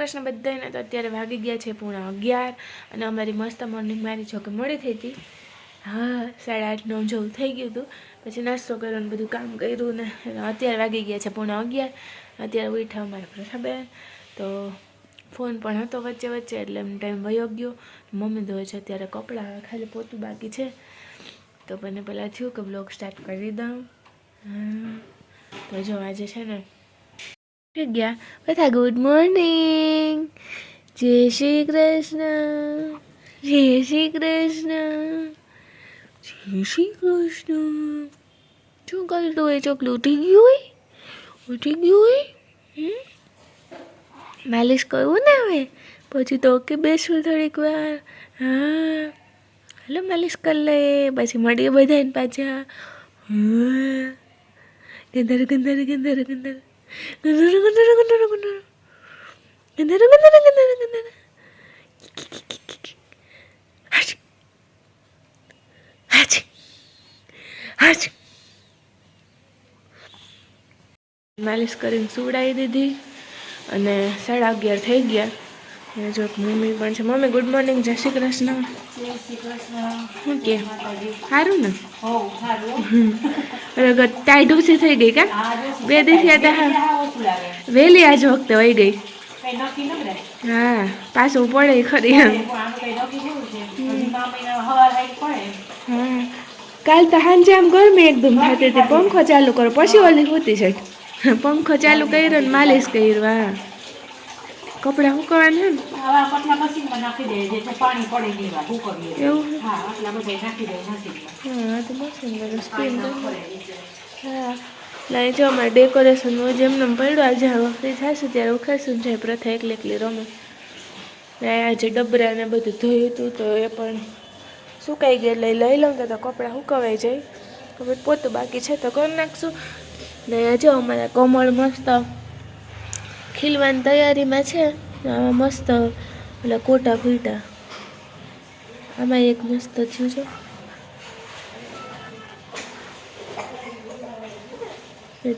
કૃષ્ણ બધાને તો અત્યારે વાગી ગયા છે પૂણા અગિયાર અને અમારી મસ્ત મોર્નિંગ મારી જોકે મળી થઈ હતી. હા, સાડા આઠ નવ જેવું થઈ ગયું હતું. પછી નાસ્તો કર્યો બધું કામ કર્યું ને અત્યારે વાગી ગયા છે પૂણા અગિયાર. અત્યારે ઉઠા અમારા પ્રથાબેન. તો ફોન પણ હતો વચ્ચે વચ્ચે એટલે એમ ટાઈમ વયો ગયો. મમ્મી ધોવે છે અત્યારે કપડાં ખાલી પોતું બાકી છે. તો મને પહેલાં થયું કે બ્લોગ સ્ટાર્ટ કરી દઉં. તો જો આજે છે ને ગયા બધા ગુડ મોર્નિંગ જય શ્રી કૃષ્ણ જય શ્રી કૃષ્ણ જય શ્રી કૃષ્ણ શું કરતું હોય ચોકલું? ઉઠી ગયું હોય? ઉઠી ગયું હોય? માલિશ કરવું ને હવે? પછી તો ઓકે બેસવું થોડીક વાર. હા. હાલો માલિશ કરી લે. પછી મળીએ બધાને પાછા. ગંદર ગંદર ગંદર ગંધાર માલિશ કરીને સુવડાવી દીધી અને સાડા અગિયાર થઈ ગયા. અને જો મમ્મી પણ છે. મમ્મી ગુડ મોર્નિંગ જય શ્રી કૃષ્ણ. જય શ્રી કૃષ્ણ. સારું ને? ટાઈ ડૂસી થઈ ગઈ કે? બે દિવસે વહેલી આજ વખતે વહી ગઈ. હા પાછું પડે ખરી એમ. હા. કાલ તો સાંજે આમ ગરમી એકદમ થતી હતી. પંખો ચાલુ કરો પછી ઓલી હોતી છે પંખો ચાલુ કર્યો ને માલિશ કર્યો હા. કપડાં સુકાવાના ને? આવા પતલા મશીનમાં નાખી દે જે પાણી પડે નહીં એવા શું એવું. હા આટલા બધા નાખી દે મશીનમાં હા તો મસ્ત ને સ્પિન પાણી પડે નીચે. હા. લાઈ જો અમારે ડેકોરેશન હોય જેમને પડ્યું. આજે વખતે થશે ત્યારે ઉખાડશું જાય પ્રથા એકલી એકલી રમે. ને આજે ડબરા ને બધું ધોયું હતું તો એ પણ સુકાઈ ગયા એટલે લઈ લઉં તો કપડાં સુકવાઈ જાય. હવે પોતું બાકી છે તો કરી નાખશું. ને જો અમારા કમળ મસ્ત ખીલવાની તૈયારીમાં છે. આમાં મસ્ત એટલે કોટા ફૂટા આમાં એક મસ્ત થયું છે.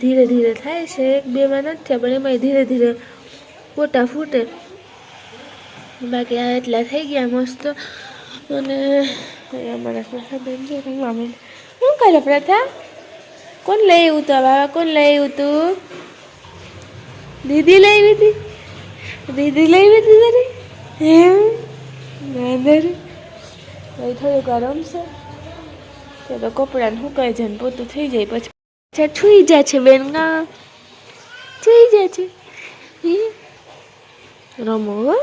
ધીરે ધીરે થાય છે. એક બેમાં નથી થયા, પણ એમાંય ધીરે ધીરે ફોટા ફૂટે. બાકી આ એટલા થઈ ગયા મસ્ત. અને અમારા પ્રથાબેન છે શું કરે પ્રથા કોણ લઈ આવ્યું તું બાબા કોણ લઈ આવ્યું તું? દીદી લઈ હતી? દીદી લઈ આવી હતી તારી? એમ? નાદર હવે થયું વાર રમશે તો તો કપડાને સુકાઈ જાય ને, પોતું થઈ જાય પછી. અચ્છા, છૂઈ જાય છે બેન ના છૂઈ જાય છે. રમો, હો.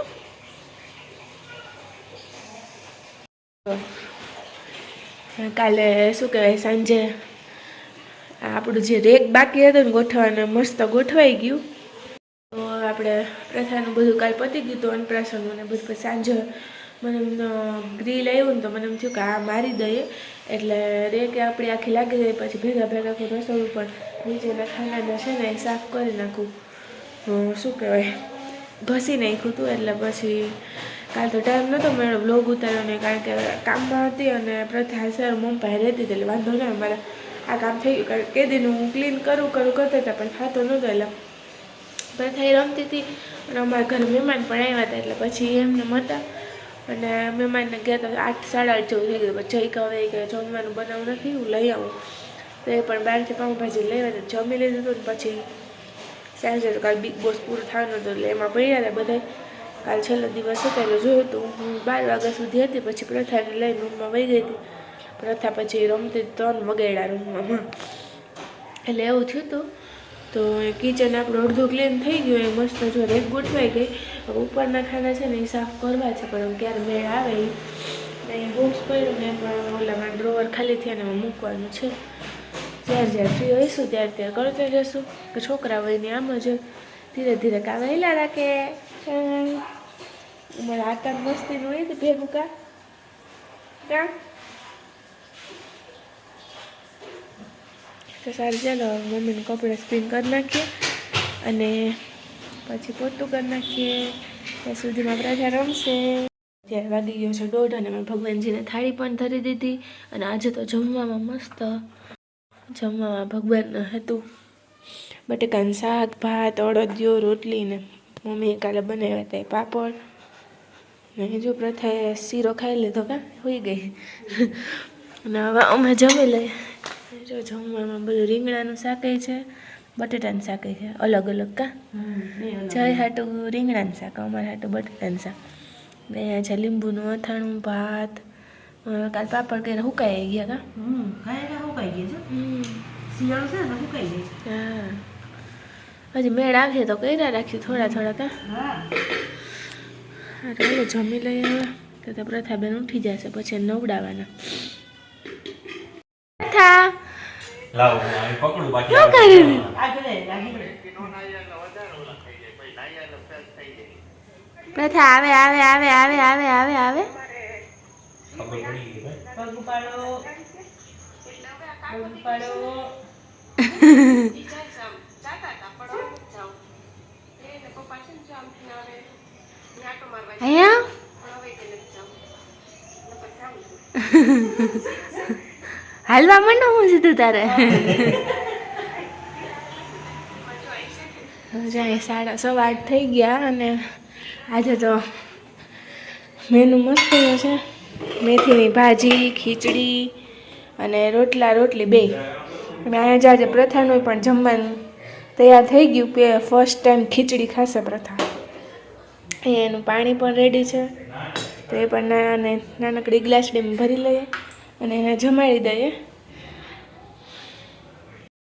કાલે શું કહેવાય, સાંજે આપણું જે રેક બાકી હતું ને ગોઠવવાનું, મસ્ત ગોઠવાઈ ગયું. આપણે પ્રથાનું બધું કાંઈ પતી ગયું હતું અનપ્રાશનનું ને બધું. પછી સાંજે મને એમનો ગ્રીલ આવ્યું ને તો મને એમ થયું કે આ મારી દઈએ. એટલે રેક આપણી આખી લાગી જાય પછી ભેગા ભેગા આખું રસોડું પણ નીચેના ખાનાને છે ને એ સાફ કરી નાખું. શું કહેવાય? ઘસી નાખ્યું હતું એટલે પછી કાલ તો ટાઈમ નહોતો મેળો બ્લોગ ઉતાર્યો ને કારણ કે કામમાં હતી અને પ્રથા સર મમ્મી રહેતી હતી એટલે વાંધો નહીં મારે આ કામ થઈ ગયું, કારણ કે દીનું હું ક્લીન કરું કરું કરતા હતા, પણ થતો નહોતો એટલે એ રમતી હતી અને અમારા ઘરે મહેમાન પણ આવ્યા હતા એટલે પછી એમને હતા અને મહેમાનને ગયા હતા આઠ સાડા આઠ જેવું થઈ ગયું. જઈ કહે કે જમવાનું બનાવું નથી, હું લઈ આવું. તો એ પણ બહારથી પાઉંભાજી લઈ આવ્યા હતા. જમી લીધું હતું ને પછી સાંજે તો કાલ બિગ બોસ પૂરું થવાનું હતું એટલે એમાં પડ્યા હતા બધા કાલ છેલ્લો દિવસ હતો એટલે જોયું હતું. હું બાર વાગ્યા સુધી હતી, પછી પ્રથાને લઈને રૂમમાં વહી ગઈ હતી. પ્રથા પછી રમતી ત્રણ વગાડ્યા રૂમમાં. એટલે એવું થયું હતું. તો એ કિચન આપણું અડધું ક્લીન થઈ ગયું, એ મસ્ત જો રેક ગોઠવાઈ ગઈ. ઉપરના ખાના છે ને એ સાફ કરવા છે, પણ ક્યારે મેળ આવે એ અહીંયા બોક્સ પડ્યું ને પણ ઓલામાં ડ્રોવર ખાલી થયા ને મૂકવાનું છે. જ્યારે જ્યારે ફ્રી હોઈશું ત્યારે ત્યારે કરતા જશું કે છોકરા હોય ને આમ જ ધીરે ધીરે કામ હેલા રાખે. અમારા આટા મસ્તીનું હોય ભેગું કા કા તો સારું, ચાલો મમ્મીને કપડાં સ્પિન કરી નાખીએ અને પછી પોતું કરી નાખીએ. ત્યાં સુધીમાં પ્રજા રમશે. ત્યારે વાગી ગયો છે દોઢ અને મેં ભગવાનજીને થાળી પણ ધરી દીધી અને આજે તો જમવામાં મસ્ત જમવામાં ભગવાન હતું. બટેકાનું શાક, ભાત, અડદિયો, રોટલી ને મમ્મીએ કાલે બનાવ્યા હતા પાપડ. ને જો પ્રથાએ શીરો ખાઈ લીધો કા? હોઈ ગઈ. અને હવે અમે જમી લઈએ. જો જમવામાં બધું રીંગણાનું શાકે છે બટેટાનું શાકે છે અલગ અલગ કા? જય હાટું રીંગણાનું શાક અમારે હાટું બટેટાનું શાક. ને અહીંયા છે લીંબુનું અથાણું ભાત કાલ પાપડ કરીને હુકાઈ ગયા કા? હમ ખાઈને ગયા છે. શિયાળો છે ને હા. હજી મેળ આવશે તો કર્યા રાખ્યું થોડા થોડા કા? હા. જમી લઈએ હવે. તો પ્રથાબેન ઉઠી જશે પછી નવડાવવાના લાવો હું પકડું બાકી આવે કરે? પ્રથા આવે આવે આવે આવે આવે આવે અહીંયા? હાલવા માંડો હું સીધું તારે? જાય સાડા સવા આઠ થઈ ગયા અને આજે તો મેનુ મસ્ત છે. મેથીની ભાજી, ખીચડી અને રોટલા, રોટલી બે. અહીંયા જ આજે પ્રથાનું પણ જમવાનું તૈયાર થઈ ગયું કે ફર્સ્ટ ટાઈમ ખીચડી ખાશે પ્રથા. એનું પાણી પણ રેડી છે. તો એ પણ નાના નાનકડી ગ્લાસડીમાં ભરી લઈએ અને એને જમાડી દઈએ.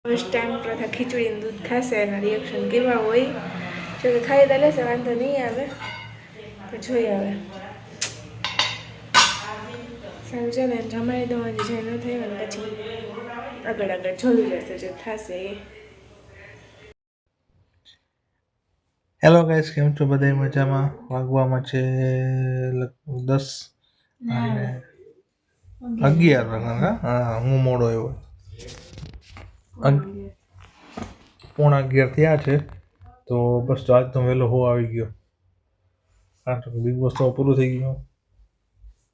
ફર્સ્ટ ટાઈમ પ્રથા ખીચડીનું દૂધ ખાશે એના રિએક્શન કેવા હોય? જો કે ખાઈ દે લેશે વાંધો નહીં આવે. તો જોઈ આવે સમજો છે ને જમાડી દઉં હજી જે ન થયું ને પછી આગળ આગળ જોયું જશે જે થશે એ. હેલો ગાઈસ કેમ છો બધા મજામાં? વાગવામાં છે લગભગ દસ અને અગિયાર હા હું મોડો આવ્યો. અગ- પોણા અગિયાર થયા છે તો બસ તો આજ તો વહેલો હો આવી ગયો. કારણ તો બિગ બોસ તો પૂરું થઈ ગયું.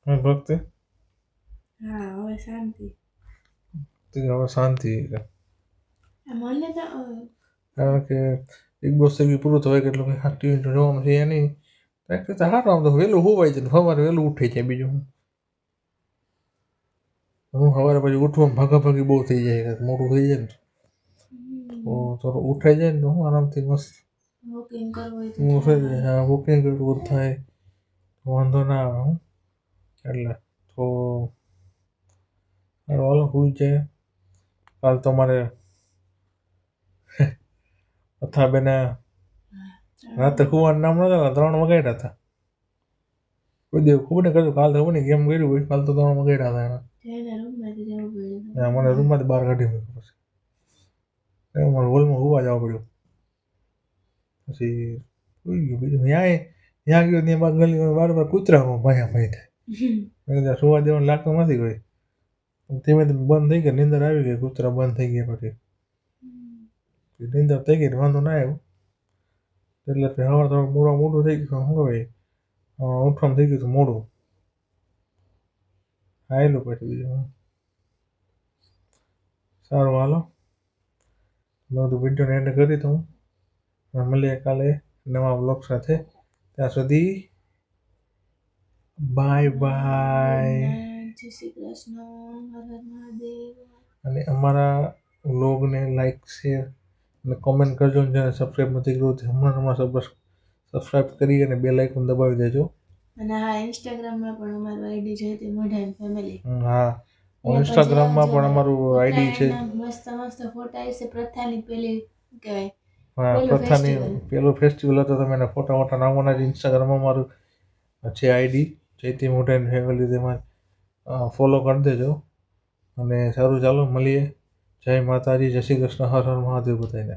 હું ભક્તિ? હા હવે શાંતિ. તો હવે શાંતિ મને તો કારણ કે બિગ બોસ થઈ ગયું પૂરું થવાય કેટલું કંઈ ટીવી જોવાનું છે એની એક સારું આમ તો વહેલું હોવાય છે સવારે વહેલું ઉઠે છે બીજું હું સવારે પછી ઉઠવામાં ભાગાભાગી બહુ થઈ જાય મોટું થઈ જાય ને તો. થોડું ઉઠાઈ જાય ને તો હું આરામથી મસ્ત. બુકિંગ કરવું હોય હું વોકિંગ કરવું થાય. વાંધો ના આવે હું. એટલે તો હાલો હું છે કાલ મારે અથા બેને રાતે કુવાનું નામ નતા ત્રણ વગાડ્યા હતા. કોઈ દેવ ખબર ને કર્યું કાલ તો ખબર ગેમ કેમ કર્યું હોય કાલ તો ત્રણ વગાડ્યા હતા એના જેના રૂમમાંથી જવું પડ્યું ને મને રૂમમાંથી બહાર કાઢી મૂક્યો પછી. મને હોલમાં હોવા જવા પડ્યું. પછી સુઈ ગયું. બીજું ત્યાં ત્યાં ગયો ત્યાં બાર ગલી બાર બાર કૂતરામાં ભાયા ભાઈ થાય. ત્યાં સુવા દેવાનું લાગતું નથી કોઈ. ધીમે ધીમે બંધ થઈ ગયા નીંદર આવી ગઈ, કૂતરા બંધ થઈ ગયા પછી. નીંદર થઈ ગઈ, વાંધો ના આવ્યો. એટલે પછી સવાર થોડું મોડું મોડું થઈ ગયું, શું કહેવાય ઉઠવામાં થઈ ગયું હતું મોડું આવેલું પછી બીજું સારું હાલો. મેં બધું વિડીયોને એન્ડ કરી દઉં. મળીએ કાલે નવા બ્લોગ સાથે. ત્યાં સુધી બાય બાય જય શ્રી કૃષ્ણ. હર હર મહાદેવ. અને અમારા વ્લોગને લાઈક શેર અને કોમેન્ટ કરજો અને જેને સબસ્ક્રાઈબ નથી કર્યું તે હમણાં હમણાં સબસ્ક્રાઈબ કરી અને બે લાઇકન દબાવી દેજો. અને હા ઇન્સ્ટાગ્રામમાં પણ અમારું આઈડી છે તે મોઢાઈ ફેમિલી હા. ઇન્સ્ટાગ્રામમાં પણ અમારું આઈડી છે. મસ્ત મસ્ત ફોટા છે. પ્રથાની પેલી કહેવાય? હા પ્રથાની પેલો ફેસ્ટિવલ હતો. તમે એને ફોટા વોટા નામોના જ ઇન્સ્ટાગ્રામમાં મારું છે આઈડી જયતી મોટાની ફેમિલી તેમાં ફોલો કરી દેજો. અને સારું ચાલો મળીએ. જય માતાજી જય શ્રી કૃષ્ણ હર હર મહાદેવ બધાને